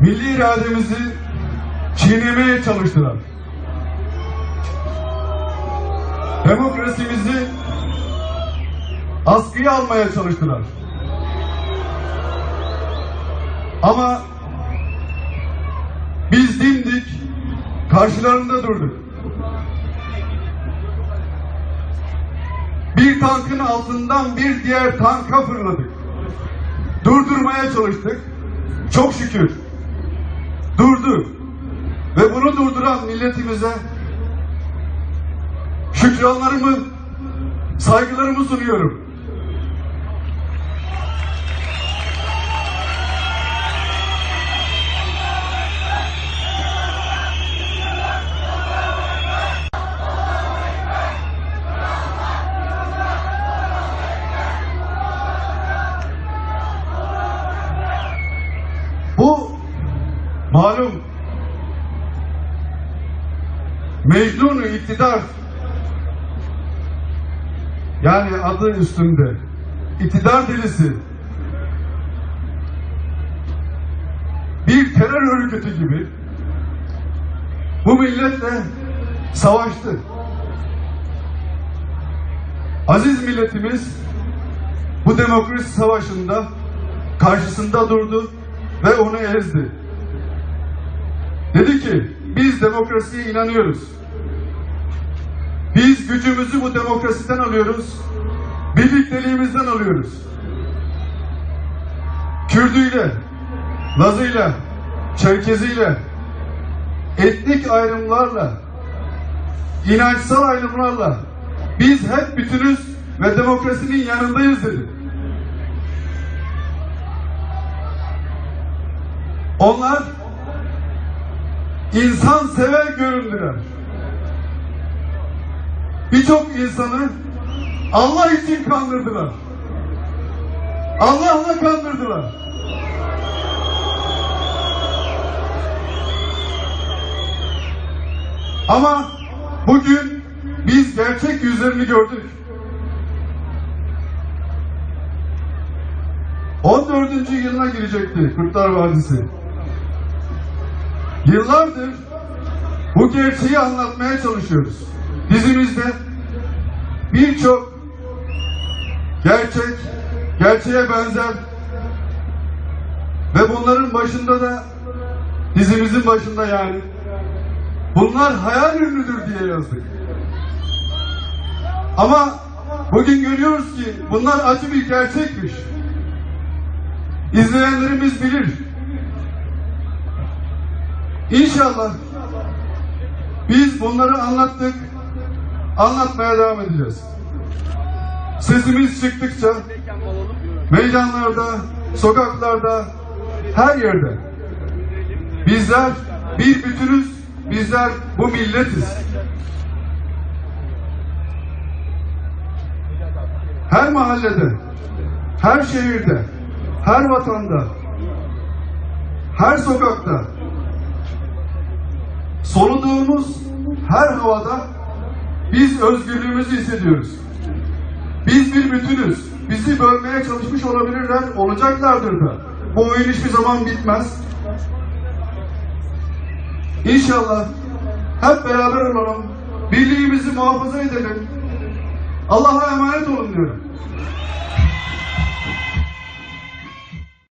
milli irademizi çiğnemeye çalıştılar. Demokrasimizi askıya almaya çalıştılar. Ama biz dimdik karşılarında durduk. Bir tankın altından bir diğer tanka fırladık. Durdurmaya çalıştık. Çok şükür durdu. Ve bunu durduran milletimize şükranlarımı, saygılarımı sunuyorum. Malum Mecnun iktidar yani adı üstünde iktidar delisi bir terör örgütü gibi bu milletle savaştı. Aziz milletimiz bu demokrasi savaşında karşısında durdu ve onu ezdi. Dedi ki biz demokrasiye inanıyoruz. Biz gücümüzü bu demokrasiden alıyoruz. Birlikteliğimizden alıyoruz. Kürdüyle, Lazıyla, Çerkeziyle, etnik ayrımlarla, inançsal ayrımlarla biz hep bütünüz ve demokrasinin yanındayız dedi. Onlar insan sever göründüler. Birçok insanı Allah için kandırdılar. Allah'la kandırdılar. Ama bugün biz gerçek yüzlerini gördük. 14. yılına girecekti Kurtlar Vadisi. Yıllardır bu gerçeği anlatmaya çalışıyoruz. Dizimizde birçok gerçek, gerçeğe benzer ve bunların başında da dizimizin başında yani bunlar hayal ürünüdür diye yazdık. Ama bugün görüyoruz ki bunlar acı bir gerçekmiş. İzleyenlerimiz bilir. İnşallah biz bunları anlattık, anlatmaya devam edeceğiz. Sesimiz çıktıkça meydanlarda, sokaklarda, her yerde bizler bir bütünüz, bizler bu milletiz. Her mahallede, her şehirde, her vatanda, her sokakta, soluduğumuz her havada biz özgürlüğümüzü hissediyoruz. Biz bir bütünüz. Bizi bölmeye çalışmış olabilirler, olacaklardır da. Bu oyun hiçbir zaman bitmez. İnşallah hep beraber olalım. Birliğimizi muhafaza edelim. Allah'a emanet olun diyorum.